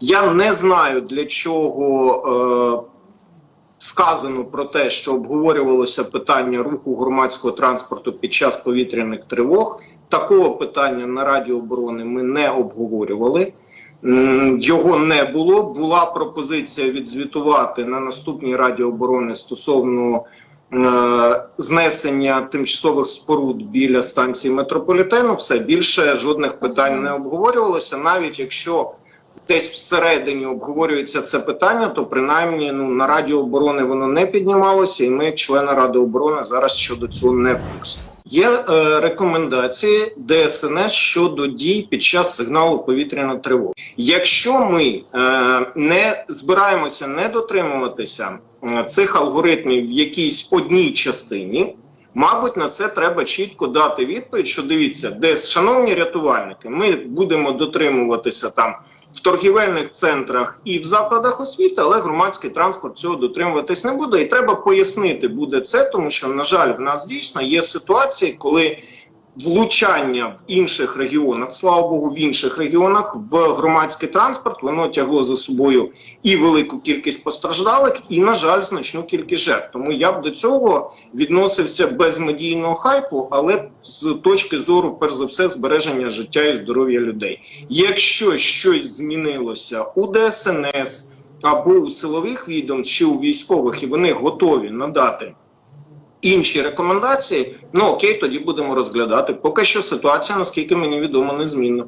Я не знаю для чого е, сказано про те, що обговорювалося питання руху громадського транспорту під час повітряних тривог. Такого питання на Раді оборони ми не обговорювали. Його не було. Була пропозиція відзвітувати на наступній Раді оборони стосовно е, знесення тимчасових споруд біля станції метрополітену. Все більше жодних питань не обговорювалося, навіть якщо десь всередині обговорюється це питання, то принаймні ну на Раді оборони воно не піднімалося, і ми, члени Ради оборони, зараз щодо цього не в курсі. Є е, рекомендації ДСНС щодо дій під час сигналу повітряної тривоги. Якщо ми е, не збираємося не дотримуватися е, цих алгоритмів в якійсь одній частині, Мабуть, на це треба чітко дати відповідь, що дивіться, де шановні рятувальники, ми будемо дотримуватися там в торгівельних центрах і в закладах освіти, але громадський транспорт цього дотримуватись не буде. І треба пояснити буде це, тому що на жаль, в нас дійсно є ситуації, коли влучання в інших регіонах, слава Богу, в інших регіонах в громадський транспорт воно тягло за собою і велику кількість постраждалих, і на жаль, значну кількість жертв. Тому я б до цього відносився без медійного хайпу, але з точки зору, перш за все, збереження життя і здоров'я людей. Якщо щось змінилося у ДСНС або у силових відомств чи у військових, і вони готові надати інші рекомендації, ну окей, тоді будемо розглядати. Поки що ситуація, наскільки мені відомо, незмінна.